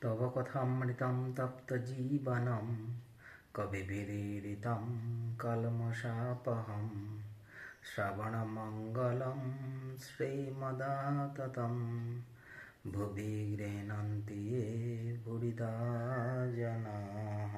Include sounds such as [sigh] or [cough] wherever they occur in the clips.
তব কথামৃতম তপ্ত জীবনম কবি কবিবিরীরিতম কলমশাপহম। শ্রবণমঙ্গলম শ্রীমদাততম ভুবি গৃহণন্তি ভুরিদা জনাः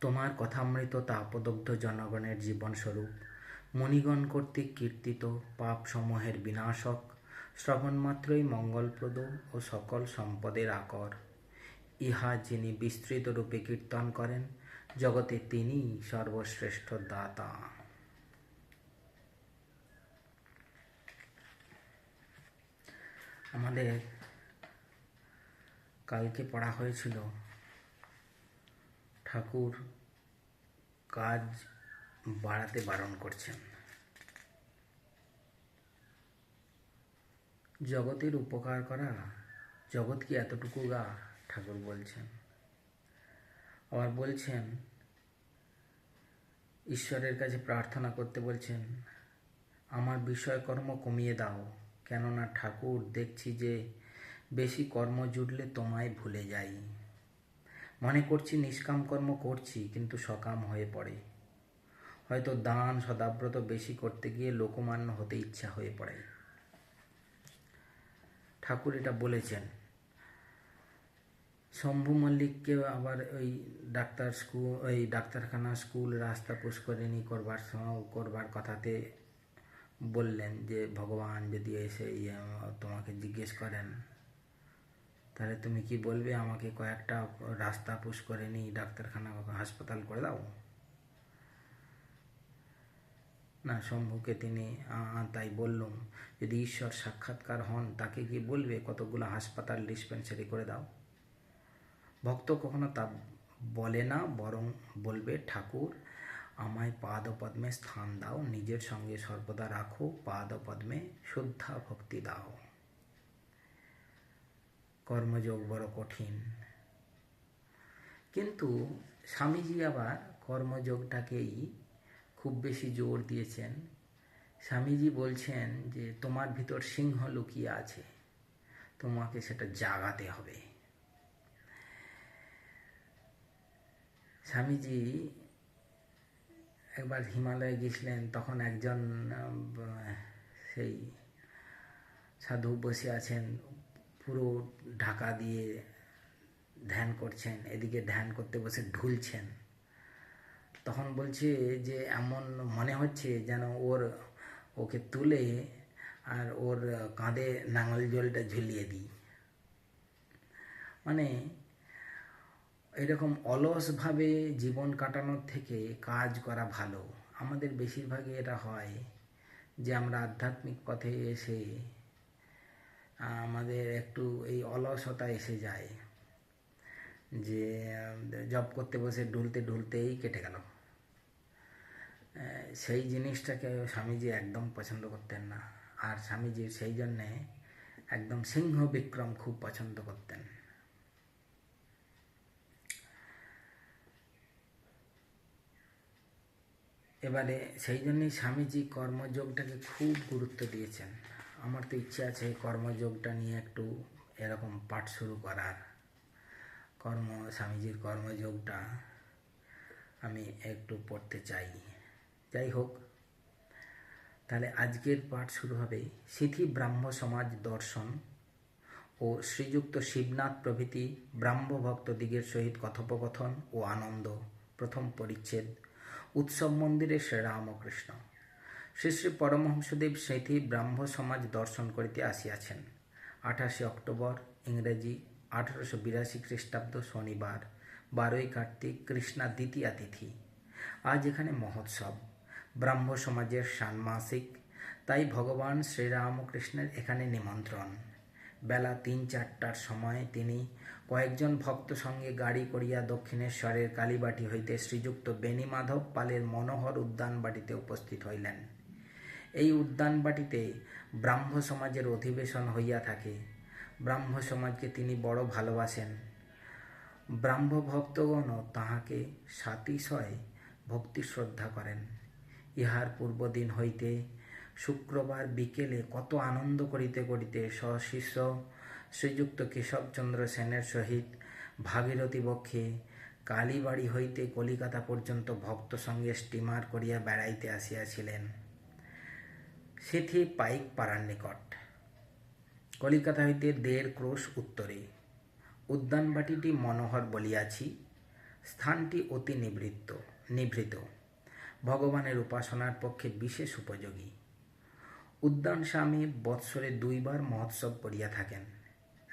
তোমার কথামৃত তাপদগ্ধ জনগণের জীবনস্বরূপ, মণিগণ কর্তৃক কীর্তিত পাপ সমূহের বিনাশক শ্রবণমাত্রই মঙ্গলপ্রদ ও সকল সম্পদের আকর। ইহা যিনি বিস্তৃত রূপে কীর্তন করেন, জগতে তিনিই সর্বশ্রেষ্ঠ দাতা। আমাদের কালকে পড়া হয়েছিল ঠাকুর কাজ বাড়াতে বারণ করছেন। জগতের উপকার করা জগৎ কি এতটুকু গা ঠাকুর বলছেন। আবার বলছেন, ঈশ্বরের কাছে প্রার্থনা করতে বলছেন, আমার বিষয়কর্ম কমিয়ে দাও, কেননা ঠাকুর দেখছি যে বেশি কর্ম জুটলে তোমায় ভুলে যাই। মনে করছি নিষ্কাম কর্ম করছি, কিন্তু সকাম হয়ে পড়ে। হয়তো দান সদাব্রত বেশি করতে গিয়ে লোকমান্য হতে ইচ্ছা হয়ে পড়ে। ঠাকুর এটা বলেছেন। শম্ভু মল্লিককে আবার ওই ডাক্তার স্কুল ওই ডাক্তারখানা স্কুল রাস্তা পুষ্করিণী করবার সময় করবার কথাতে বললেন যে, ভগবান যদি এসে ইয়ে তোমাকে জিজ্ঞেস করেন তাহলে তুমি কি বলবে আমাকে কয়েকটা রাস্তা পুশ করে নি ডাক্তারখানা হাসপাতাল করে দাও? না শম্ভুকে তিনি তাই বললুম। যদি ঈশ্বর সাক্ষাৎকার হন, তাকে কি বলবে? কতগুলো হাসপাতাল ডিসপেন্সারি করে দাও? ভক্ত কখনো তা বলে না, বরং বলবে, ঠাকুর, আমায় পাদ পদ্মে স্থান দাও, নিজের সঙ্গে সর্বদা রাখো পাদ পদ্মে শুদ্ধা ভক্তি দাও। কর্মযোগ বড় কঠিন। কিন্তু স্বামীজি আবার কর্মযোগটাকেই খুব বেশি জোর দিয়েছেন। স্বামীজি বলছেন যে, তোমার ভিতর সিংহ লুকিয়ে আছে, তোমাকে সেটা জাগাতে হবে। স্বামীজি একবার হিমালয়ে গেছিলেন তখন একজন সেই সাধু বসে আছেন পুরো ঢাকা দিয়ে ধ্যান করছেন, এদিকে ধ্যান করতে বসে ঢুলছেন। তখন বলছে যে, এমন মনে হচ্ছে যেন ওর, ওকে তুলে আর ওর কাঁধে নাঙল জলটা ঝুলিয়ে দিই। মানে এরকম অলসভাবে জীবন কাটানোর থেকে কাজ করা ভালো। আমাদের বেশিরভাগই এটা হয় যে, আমরা আধ্যাত্মিক পথে এসে আমাদের একটু এই অলসতা এসে যায় যে জব করতে বসে ঢুলতে ঢুলতেই কেটে গেল। সেই জিনিসটাকে স্বামীজি একদম পছন্দ করতেন না। আর স্বামীজির সেই জন্যে একদম সিংহ বিক্রম খুব পছন্দ করতেন। এবারে সেই জন্যই স্বামীজি কর্মযোগটাকে খুব গুরুত্ব দিয়েছেন। আমার তো ইচ্ছে আছে কর্মযোগটা নিয়ে একটু এরকম পাঠ শুরু করার। কর্ম, স্বামীজির কর্মযোগটা আমি একটু পড়তে চাই। যাই হোক, তাহলে আজকের পাঠ শুরু হবে সিথি ব্রাহ্ম সমাজ দর্শন ও শ্রীযুক্ত শিবনাথ প্রভৃতি ব্রাহ্ম ভক্তদিগের সহিত কথোপকথন ও আনন্দ। প্রথম পরিচ্ছেদ, উৎসব মন্দিরে শ্রীরামকৃষ্ণ। শ্রী শ্রী পরমহংসদেব সেথি ব্রাহ্ম সমাজ দর্শন করিতে আসিয়াছেন। আঠাশে অক্টোবর, ইংরেজি, আঠারোশো বিরাশি খ্রিস্টাব্দ শনিবার, বারোই কার্তিক, কৃষ্ণা দ্বিতীয়া তিথি। আজ এখানে মহোৎসব। ব্রাহ্ম সমাজের ষান্মাসিক, তাই ভগবান শ্রীরামকৃষ্ণের এখানে নিমন্ত্রণ। বেলা তিন চারটার সময় তিনি কয়েকজন ভক্ত সঙ্গে গাড়ি করিয়া দক্ষিণেশ্বরের কালীবাটি হইতে শ্রীযুক্ত বেণীমাধব পালের মনোহর উদ্যানবাটিতে উপস্থিত হইলেন। এই উদ্যানবাটিতে ব্রাহ্ম সমাজের অধিবেশন হইয়া থাকে। ব্রাহ্ম সমাজকে তিনি বড় ভালোবাসেন। ব্রাহ্ম ভক্তগণও তাহাকে সাতিশয় ভক্তি শ্রদ্ধা করেন। ইহার পূর্বদিন হইতে শুক্রবার বিকেলে কত আনন্দ করিতে করিতে সশিষ্য শ্রীযুক্ত কেশবচন্দ্র সেনের সহিত ভাগীরথী বক্ষে কালীবাড়ি হইতে কলিকাতা পর্যন্ত ভক্ত সঙ্গে স্টিমার করিয়া বেড়াইতে আসিয়াছিলেন। সেথি পাইক পাড়ার নিকট। কলিকাতা হইতে দেড় ক্রোশ উত্তরে উদ্যানবাটিটি মনোহর বলিয়াছি, স্থানটি অতি নিবৃত্ত, নিভৃত। ভগবানের উপাসনার পক্ষে বিশেষ উপযোগী। উদ্যান স্বামী বৎসরে দুইবার মহোৎসব করিয়া থাকেন,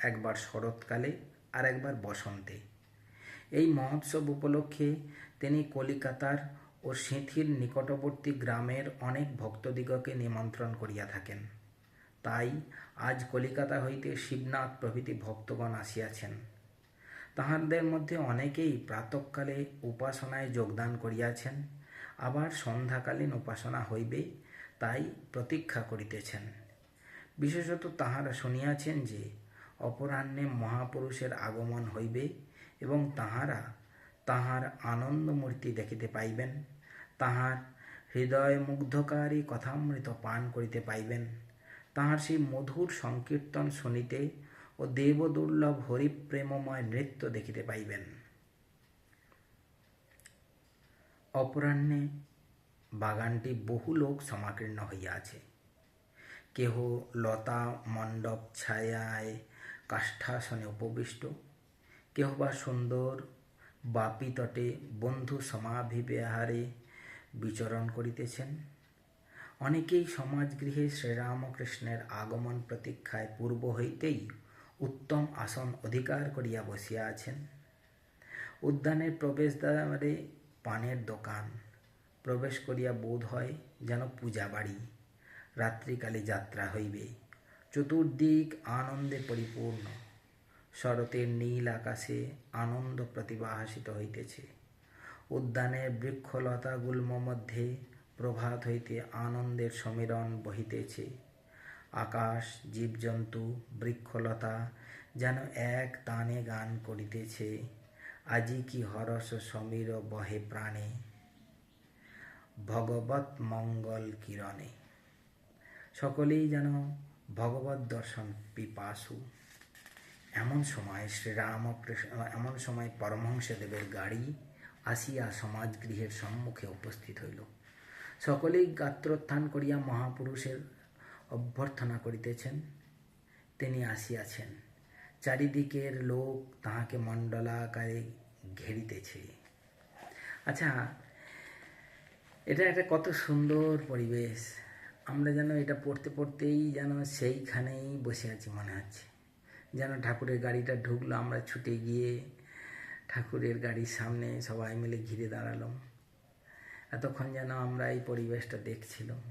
একবার শরৎকালে আর একবার বসন্তে। এই মহোৎসব উপলক্ষে তিনি কলিকাতার ও সিঁথির নিকটবর্তী গ্রামের অনেক ভক্তদিগকে নিমন্ত্রণ করিয়া থাকেন। তাই আজ কলিকাতা হইতে শিবনাথ প্রভৃতি ভক্তগণ আসিয়াছেন। তাহাদের মধ্যে অনেকেই প্রাতঃকালে উপাসনায় যোগদান করিয়াছেন, আবার সন্ধ্যাকালীন উপাসনা হইবে তাই প্রতীক্ষা করিতেছেন। বিশেষত তাহারা শুনিয়াছেন যে, অপরাহ্নে মহাপুরুষের আগমন হইবে এবং তাহারা তাহার আনন্দমূর্তি দেখিতে পাইবেন। তাহার হৃদয় মুগ্ধকারী কথামৃত পান করিতে পাইবেন। তাহার সেই মধুর সংকীর্তন শুনিতে ও দেবদুর্লভ হরিপ্রেমময় নৃত্য দেখিতে পাইবেন। অপরাহ্নে বাগানটি বহু লোক সমাকীর্ণ হইয়াছে। কেহ লতা, মণ্ডপ, ছায়ায় কাষ্ঠাসনে উপবিষ্ট, কেহ বা সুন্দর, বাপি তটে বন্ধু সমাভিবিহারে বিচরণ করিতেছেন। অনেকেই সমাজগৃহে শ্রীরামকৃষ্ণের আগমন প্রতীক্ষায় পূর্ব হইতেই উত্তম আসন অধিকার করিয়া বসিয়া আছেন। উদ্যানের প্রবেশদ্বারে পানের দোকান, প্রবেশ করিয়া বোধ হয় যেন পূজা বাড়ি রাত্রিকালে যাত্রা হইবে, চতুর্দিক আনন্দে পরিপূর্ণ, শরতের নীল আকাশে আনন্দ প্রতিভাসিত হইতেছে। উদ্যানের বৃক্ষলতা গুল্ম মধ্যে প্রভাত হইতে আনন্দের সমীরণ বহিতেছে। আকাশ, জীবজন্তু, বৃক্ষলতা যেন এক তানে গান করিতেছে। আজি কি হরস সমীর বহে প্রাণে? ভগবত মঙ্গল কিরণে? সকলেই যেন ভগবত দর্শন পিপাসু। এমন সময় শ্রীরামকৃষ্ণ, এমন সময় পরমহংসদেবের গাড়ি আসিয়া সমাজগৃহের সম্মুখে উপস্থিত হইল। সকলেই গাত্রোত্থান করিয়া মহাপুরুষের অভ্যর্থনা করিতেছেন। তিনি আসিয়াছেন। চারিদিকের লোক তাহাকে মণ্ডলাকারে ঘেরিতেছে। আচ্ছা এটা একটা কত সুন্দর পরিবেশ। আমরা যেন এটা পড়তে পড়তেই যেন সেইখানেই বসে আছি মনে হচ্ছে। যেন ঠাকুরের গাড়িটা ঢুকলো, আমরা ছুটে গিয়ে ঠাকুরের গাড়ির সামনে সবাই মিলে ঘিরে দাঁড়ালাম। এতক্ষণ যেন আমরা এই পরিবেশটা দেখছিলাম।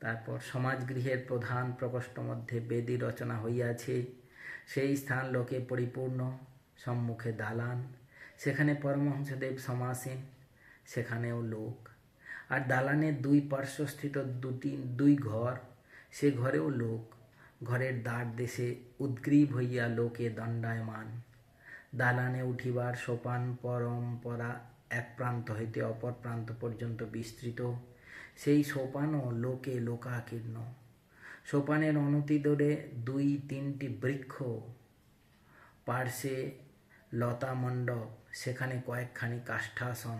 তারপর সমাজগৃহের প্রধান প্রকোষ্ঠ মধ্যে বেদি রচনা হইয়াছে। সেই স্থান লোকে পরিপূর্ণ, সম্মুখে দালান, সেখানে পরমহংসদেব সমাসীন, সেখানেও লোক। আর দালানের দুই পার্শ্বস্থিত দুটি, দুই ঘর, সে ঘরেও লোক। ঘরের দ্বার দেশে উদ্গ্রীব হইয়া লোকে দণ্ডায়মান। দালানে উঠিবার সোপান পরম্পরা এক প্রান্ত হইতে অপর প্রান্ত পর্যন্ত বিস্তৃত। সেই সোপানও লোকে লোকাকীর্ণ। সোপানের অনতিদূরে দুই তিনটি বৃক্ষ, পার্শ্বে লতা মণ্ডপ সেখানে কয়েকখানি কাষ্ঠাসন।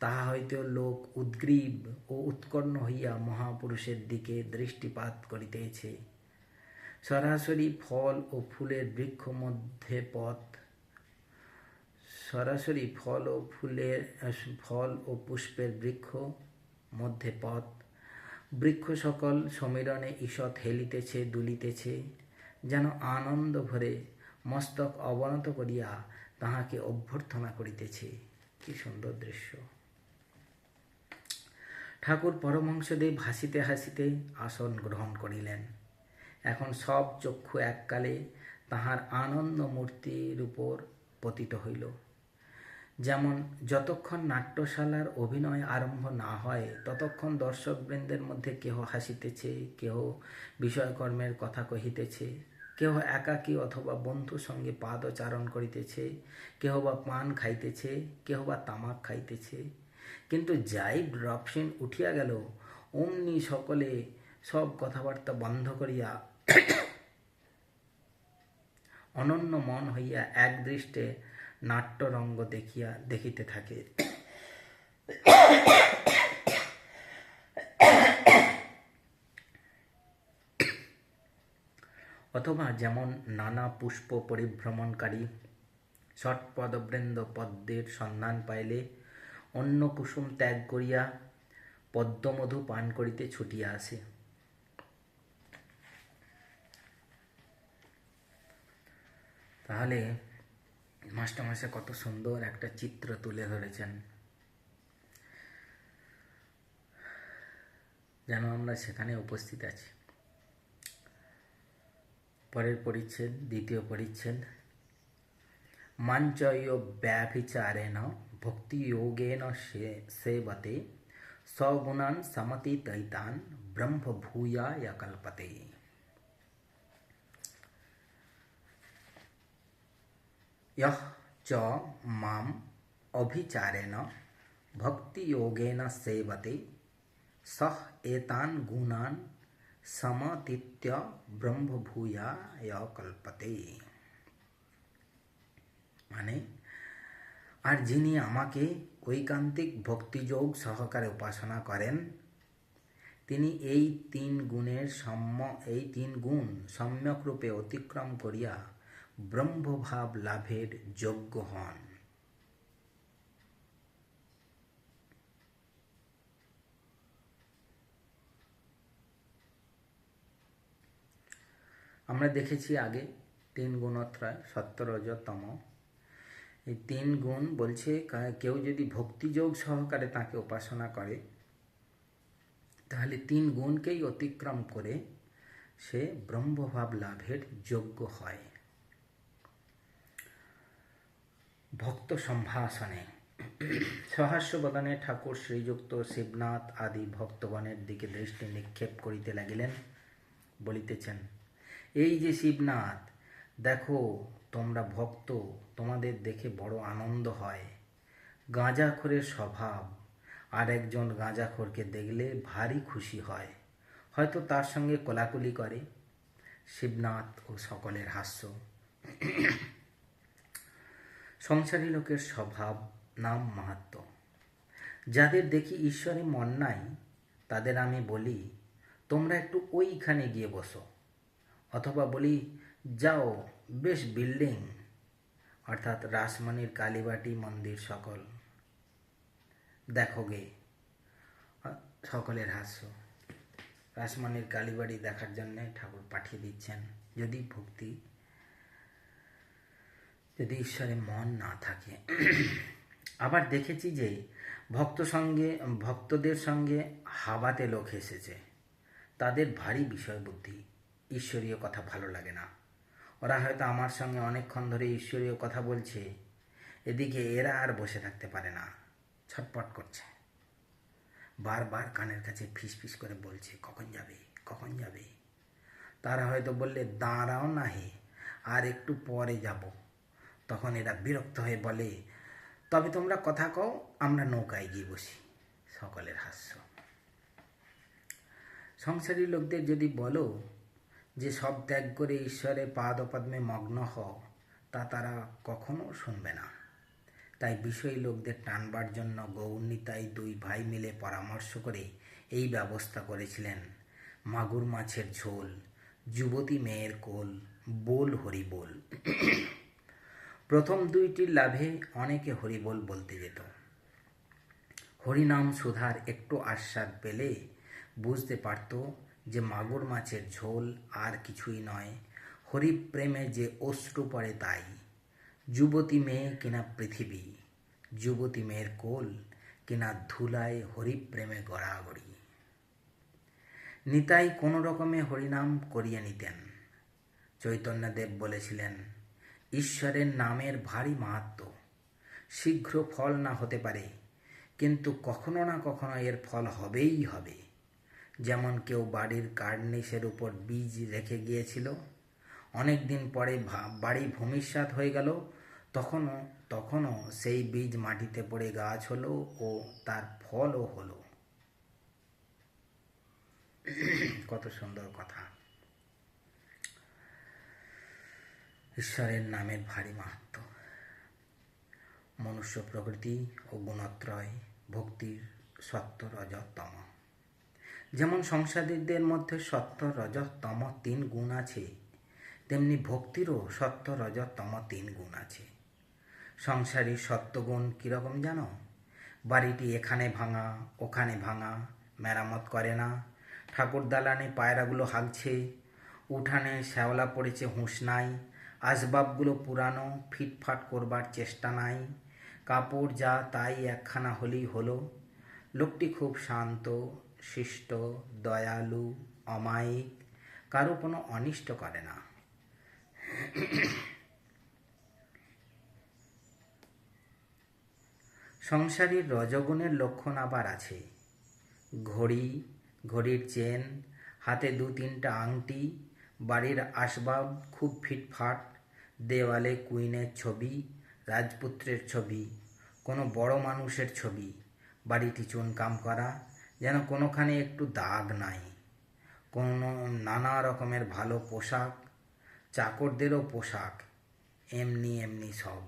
তাহা হইতেও লোক উদ্গ্রীব ও উৎকর্ণ হইয়া মহাপুরুষের দিকে দৃষ্টিপাত করিতেছে। সরাসরি ফল ও ফুলের বৃক্ষ মধ্যে পথ সরাসরি ফল ও ফুলের ফল ও পুষ্পের বৃক্ষ মধ্যে পথ। বৃক্ষ সকল সমীরণে ঈষৎ হেলিতেছে, দুলিতেছে, যেন আনন্দ ভরে মস্তক অবনত করিয়া তাহাকে অভ্যর্থনা করিতেছে। কি সুন্দর দৃশ্য। ঠাকুর পরমহংসদেব হাসিতে হাসিতে আসন গ্রহণ করিলেন। এখন সব চক্ষু এককালে তাহার আনন্দ মূর্তির উপর পতিত হইল। যেমন, যতক্ষণ নাট্যশালার অভিনয় আরম্ভ না হয়, ততক্ষণ দর্শকবৃন্দের মধ্যে কেহ হাসিতেছে, কেহ বিষয়কর্মের কথা কহিতেছে, কেহ একাকী অথবা বন্ধুর সঙ্গে পাদচারণ করিতেছে কেহ বা পান খাইতেছে কেহ বা তামাক খাইতেছে। কিন্তু যাই ড্রপসিন উঠিয়া গেল, অমনি সকলে সব কথাবার্তা বন্ধ করিয়া [coughs] অনন্য মন হইয়া একদৃষ্টে দৃষ্টে নাট্যরঙ্গ দেখিয়া, দেখিতে থাকে। অথবা যেমন নানা পুষ্প পরিভ্রমণকারী ষটপদবৃন্দ পদ্মের সন্ধান পাইলে অন্য কুসুম ত্যাগ করিয়া পদ্মমধু পান করিতে ছুটিয়া আসে। তাহলে মাস্টারমশাই কত সুন্দর একটা চিত্র তুলে ধরেছেন। যেন আমরা সেখানে উপস্থিত আছি। পরের পরিচ্ছেদ, দ্বিতীয় পরিচ্ছেদ। মাঞ্চয় ব্যভিচারেণ ভক্তিযোগেন সেবতে। সগুণান সমতি তৈতান ব্রহ্মভূয়ায় কল্পতে। ইহ চ মাম অভিচারেণ ভক্তিযোগেন সেবতে সহ এতান গুণান সমতীত্য ব্রহ্মভূয়ায় কল্পতে মানে আর যিনি আমাকে ঐকান্তিক ভক্তিযোগ সহকারে উপাসনা করেন। তিনি এই তিন গুণের সম্য, এই তিন গুণ সম্যকরূপে অতিক্রম করিয়া ব্রহ্মভাব লাভের যোগ্য হন। আমরা দেখেছি আগে তিন গুণত্রয় সত্তরজতম। এই তিন গুণ বলছে, কেউ যদি ভক্তিযোগ সহকারে তাকে উপাসনা করে, তাহলে তিন গুণকেই অতিক্রম করে সে ব্রহ্মভাব লাভের যোগ্য হয়। ভক্ত সম্ভাষণে। সহাস্যবদনে ঠাকুর শ্রীযুক্ত শিবনাথ আদি ভক্তগণের দিকে দৃষ্টি নিক্ষেপ করিতে লাগিলেন, বলিতেছেন, এই যে শিবনাথ, দেখো তোমরা ভক্ত, তোমাদের দেখে বড় আনন্দ হয়। গাঁজাখোরের স্বভাব, আর একজন গাঁজাখোরকে দেখলে ভারী খুশি হয়। হয়তো তার সঙ্গে কোলাকুলি করে। শিবনাথ ও সকলের হাস্য। সংসারী লোকের স্বভাব, নাম, মাহাত্ম। যাদের দেখি ঈশ্বরে মন নাই, তাদের আমি বলি, তোমরা একটু ওইখানে গিয়ে বসো। অথবা বলি, যাও, বেশ বিল্ডিং। অর্থাৎ রাসমণির কালীবাটি মন্দির সকল। দেখো গে, সকলের হাস্য। রাসমণির কালীবাড়ি দেখার জন্যে ঠাকুর পাঠিয়ে দিচ্ছেন। যদি ভক্তি যদি ঈশ্বরে মন না থাকে। আবার দেখেছি যে ভক্ত সঙ্গে, ভক্তদের সঙ্গে হাবাতে লোক এসেছে। তাদের ভারী বিষয় বুদ্ধি ঈশ্বরীয় কথা ভালো লাগে না। ওরা হয়তো আমার সঙ্গে অনেকক্ষণ ধরে ঈশ্বরীয় কথা বলছে। এদিকে এরা আর বসে থাকতে পারে না। ছটপট করছে। বারবার কানের কাছে ফিস ফিস করে বলছে, কখন যাবে? কখন যাবে? তারা হয়তো বললে, দাঁড়াও না হে, আর একটু পরে যাব। তখন এরা বিরক্ত হয়ে বলে, তবে তোমরা কথা কও, আমরা নৌকায় গিয়ে বসি। সকলের হাস্য। সংসারী লোকদের যদি বলো যে, সব ত্যাগ করে ঈশ্বরের পাদপদ্মে মগ্ন হও তা তারা কখনো শুনবে না। তাই বিষয়ী লোকদের টানবার জন্য গৌরনীতাই দুই ভাই মিলে পরামর্শ করে এই ব্যবস্থা করেছিলেন। মাগুর মাছের ঝোল, যুবতী মেয়ের কোল, বোল হরিবোল। প্রথম দুইটির লাভে অনেকে হরিবোল বলতে যেত। হরিনাম সুধার একটু আস্বাদ পেলে বুঝতে পারত যে মাগুর মাছের ঝোল আর কিছুই নয়, হরিপ্রেমে যে অশ্রু পড়ে তাই। যুবতী মেয়ে কিনা পৃথিবী, যুবতী মেয়ের কোল কিনা ধুলায় হরিপ্রেমে গড়াগড়ি। নিতাই কোনো রকমে হরিনাম করিয়ে নিতেন। চৈতন্যদেব বলেছিলেন ঈশ্বরের নামের ভারী মাহাত্ম। শীঘ্র ফল না হতে পারে, কিন্তু কখনো না কখনো এর ফল হবেই হবে। যেমন কেউ বাড়ির কার্নিসের উপর বীজ রেখে গিয়েছিল, অনেক দিন পরে বাড়ি ভূমিষ্যাত হয়ে গেল, তখনও তখনও সেই বীজ মাটিতে পড়ে গাছ হলো ও তার ফলও হলো। কত সুন্দর কথা। ঈশ্বরের নামের ভারী মাহাত্ম। মনুষ্য প্রকৃতি ও গুণত্রয় ভক্তির সত্য রজতম যেমন সংসারীদের মধ্যে সত্য রজতম তিন গুণ আছে, তেমনি ভক্তিরও সত্য রজতম তিন গুণ আছে। সংসারী সত্যগুণ কীরকম জানো? বাড়িটি এখানে ভাঙা, ওখানে ভাঙা, মেরামত করে না ঠাকুর দালানে পায়রাগুলো হাগছে উঠানে শ্যাওলা পড়েছে, হুঁশ নাই আসবাবগুলো পুরানো, ফিটফাট করবার চেষ্টা নাই। কাপড় যা তাই একখানা হলেই হলো। লোকটি খুব শান্ত, শিষ্ট, দয়ালু, অমায়িক, কারও কোনো অনিষ্ট করে না। সংসারীর রজগুণের লক্ষণ আবার আছে। ঘড়ি, ঘড়ির চেন, হাতে দু তিনটা আংটি, বাড়ির আসবাব খুব ফিটফাট দেওয়ালে কুইনের ছবি, রাজপুত্রের ছবি, কোনো বড় মানুষের ছবি, বাড়িটি চুনকাম করা, যেন কোনোখানে একটু দাগ নাই। কোনো নানা রকমের ভালো পোশাক, চাকরদেরও পোশাক, এমনি এমনি সব।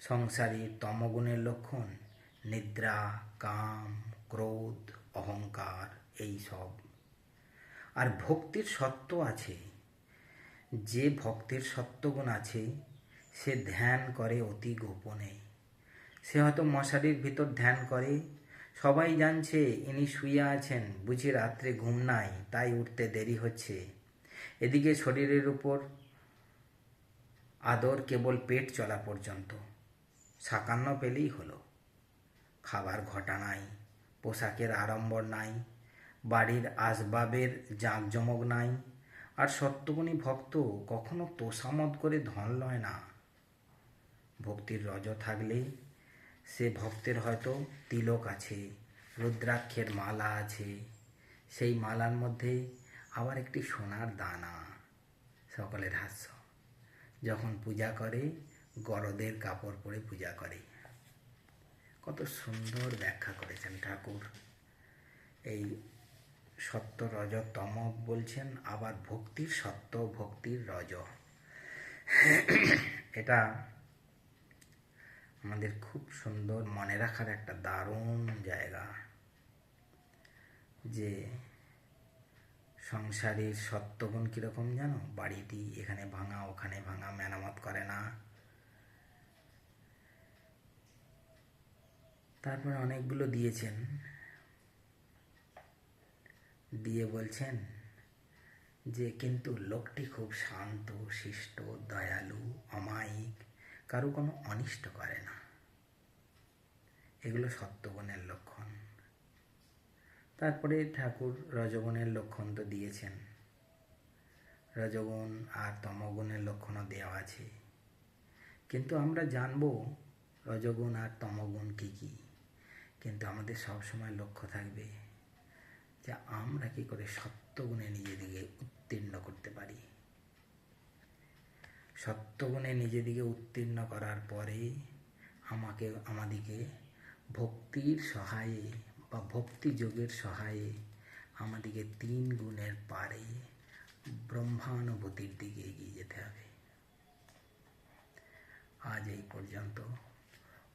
সংসারীর তমগুণের লক্ষণ, নিদ্রা, কাম, ক্রোধ, অহংকার, এই সব। আর ভক্তির সত্য আছে। যে ভক্তের সত্যগুণ আছে, সে ধ্যান করে অতি গোপনে। সে হয়তো মশারির ভিতর ধ্যান করে, সবাই জানছে ইনি শুয়ে আছেন, বুঝি রাত্রে ঘুম নাই, তাই উঠতে দেরি হচ্ছে। এদিকে শরীরের উপর আদর কেবল পেট চলা পর্যন্ত। সাকান্ন পেলেই হলো। খাবার ঘটা নাই, পোশাকের আড়ম্বর নাই, বাড়ির আসবাবের জাঁকজমক নাই আর সত্যগুণী ভক্ত কখনো তোষামত করে ধন লয় না। ভক্তির রজ থাকলে সে ভক্তের হয়তো তিলক আছে, রুদ্রাক্ষের মালা আছে, সেই মালার মধ্যে আবার একটি সোনার দানা। সকলের হাস্য। যখন পূজা করে, গরদের কাপড় পরে পূজা করে। কত সুন্দর ব্যাখ্যা করেছেন ঠাকুর। এই সত্য রজ তম বলছেন, আবার ভক্তির সত্য, ভক্তির রজ। এটা আমাদের খুব সুন্দর মনে রাখার একটা দারুণ জায়গা যে সংসারের সত্যগুণ কীরকম জানো? বাড়িটি এখানে ভাঙা, ওখানে ভাঙা, মেরামত করে না। তারপরে অনেকগুলো দিয়েছেন। দিয়ে বলছেন যে, কিন্তু লোকটি খুব শান্ত, শিষ্ট, দয়ালু, অমায়িক, কারও কোনো অনিষ্ট করে না। এগুলো সত্যগুণের লক্ষণ। তারপরে ঠাকুর রজগুণের লক্ষণ তো দিয়েছেন। রজগুণ আর তমগুণের লক্ষণও দেওয়া আছে। কিন্তু আমরা জানব রজগুণ আর তমগুণ কী কী। কিন্তু আমাদের সবসময় লক্ষ্য থাকবে যে আমরা কি করে সত্যগুণে নিজেদিকে উত্তীর্ণ করতে পারি? সত্যগুণে নিজেদিকে উত্তীর্ণ করার পরে আমাকে, আমাদিকে ভক্তির সহায়ে বা ভক্তি যোগের সহায়ে আমাদিকে তিন গুণের পারে ব্রহ্মানুভূতির দিকে এগিয়ে যেতে হবে। আজ এই পর্যন্ত।